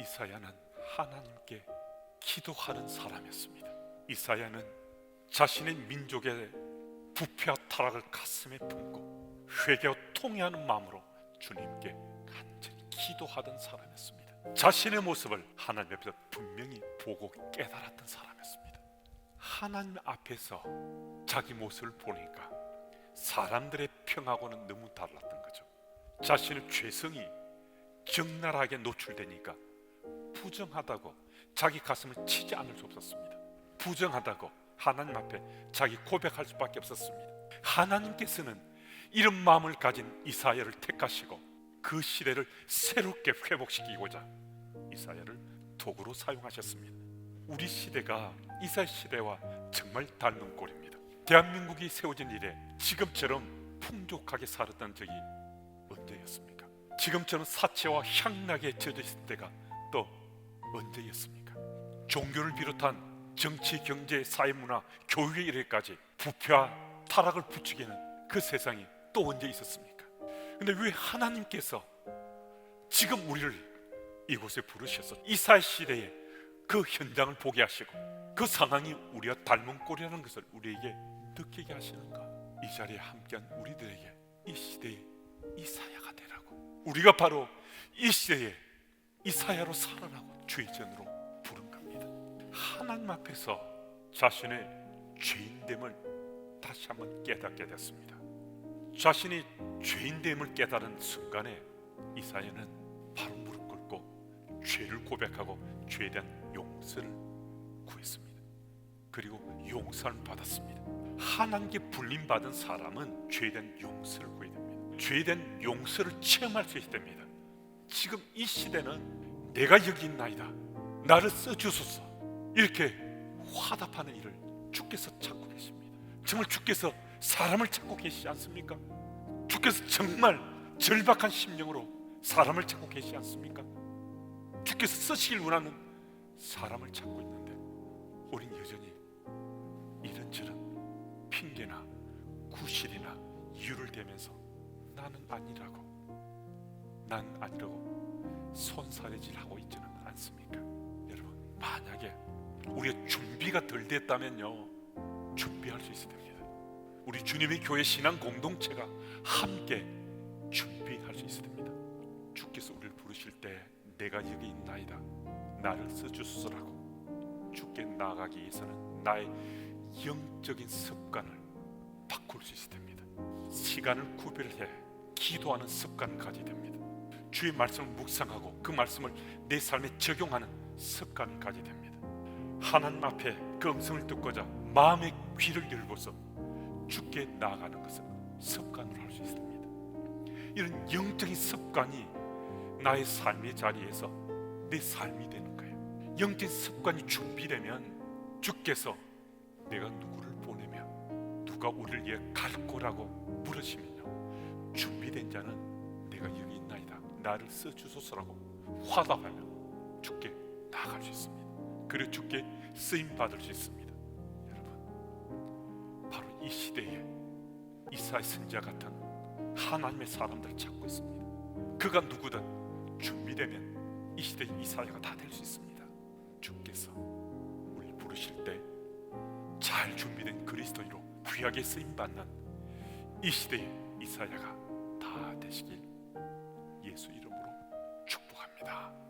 이사야는 하나님께 기도하는 사람이었습니다. 이사야는 자신의 민족의 부패와 타락을 가슴에 품고 회개와 통회하는 마음으로 주님께 간절히 기도하던 사람이었습니다. 자신의 모습을 하나님 앞에서 분명히 보고 깨달았던 사람이었습니다. 하나님 앞에서 자기 모습을 보니까 사람들의 평하고는 너무 달랐던 거죠. 자신의 죄성이 적나라하게 노출되니까 부정하다고 자기 가슴을 치지 않을 수 없었습니다. 부정하다고 하나님 앞에 자기 고백할 수밖에 없었습니다. 하나님께서는 이런 마음을 가진 이사야를 택하시고 그 시대를 새롭게 회복시키고자 이사야를 도구로 사용하셨습니다. 우리 시대가 이사 시대와 정말 닮은 꼴입니다. 대한민국이 세워진 이래 지금처럼 풍족하게 살았던 적이 언제였습니까? 지금처럼 사체와 향락에 젖어 있을 때가 또 언제였습니까? 종교를 비롯한 정치, 경제, 사회, 문화, 교육의 일에까지 부패와 타락을 부추기는 그 세상이 또 언제 있었습니까? 근데 왜 하나님께서 지금 우리를 이곳에 부르셔서 이사 시대에 그 현장을 보게 하시고 그 상황이 우리와 닮은 꼴이라는 것을 우리에게 느끼게 하시는가? 이 자리에 함께한 우리들에게 이 시대의 이사야가 되라고 우리가 바로 이 시대에 이사야로 살아나고 주의 전으로 부른 겁니다. 하나님 앞에서 자신의 죄인됨을 다시 한번 깨닫게 됐습니다. 자신이 죄인됨을 깨달은 순간에 이사야는 바로 무릎 꿇고 죄를 고백하고 죄에 대한 용서를 구했습니다. 그리고 용서를 받았습니다. 하나님께 불림 받은 사람은 죄에 대한 용서를 구해야 됩니다. 죄에 대한 용서를 체험할 수 있게 됩니다. 지금 이 시대는 내가 여기 있나이다. 나를 써 주소서. 이렇게 화답하는 일을 주께서 찾고 계십니다. 정말 주께서 사람을 찾고 계시지 않습니까? 주께서 정말 절박한 심령으로 사람을 찾고 계시지 않습니까? 주께서 쓰시길 원하는 사람을 찾고 있는데 우린 여전히 이런저런 핑계나 구실이나 이유를 대면서 나는 아니라고 난 아니라고 손사래질 하고 있지는 않습니까? 여러분 만약에 우리가 준비가 덜 됐다면요 준비할 수 있어야 됩니다. 우리 주님의 교회 신앙 공동체가 함께 준비할 수 있어야 됩니다. 주께서 우리를 부르실 때 내가 여기 있나이다. 나를 써주소서라고 주께 나아가기 위해서는 나의 영적인 습관을 바꿀 수 있어야 됩니다. 시간을 구별해 기도하는 습관을 가져야 됩니다. 주의 말씀을 묵상하고 그 말씀을 내 삶에 적용하는 습관을 가져야 됩니다. 하나님 앞에 그 음성을 듣고자 마음의 귀를 열고서 주께 나아가는 것을 습관으로 할 수 있습니다. 이런 영적인 습관이 나의 삶의 자리에서 내 삶이 되는 거예요. 영적인 습관이 준비되면 주께서 내가 누구를 보내며 누가 우리를 위해 갈 거라고 물으시면요. 준비된 자는 내가 여기 있나이다. 나를 써 주소서라고 화답하면 주께 나아갈 수 있습니다. 그리고 주께 쓰임 받을 수 있습니다. 여러분, 바로 이 시대에 이사의 선자 같은 하나님의 사람들을 찾고 있습니다. 그가 누구든 준비되면 이 시대 이사야가 다 될 수 있습니다. 주께서 우리 부르실 때 잘 준비된 그리스도인으로 귀하게 쓰임 받는 이 시대의 이사야가 다 되시길 예수 이름으로 축복합니다.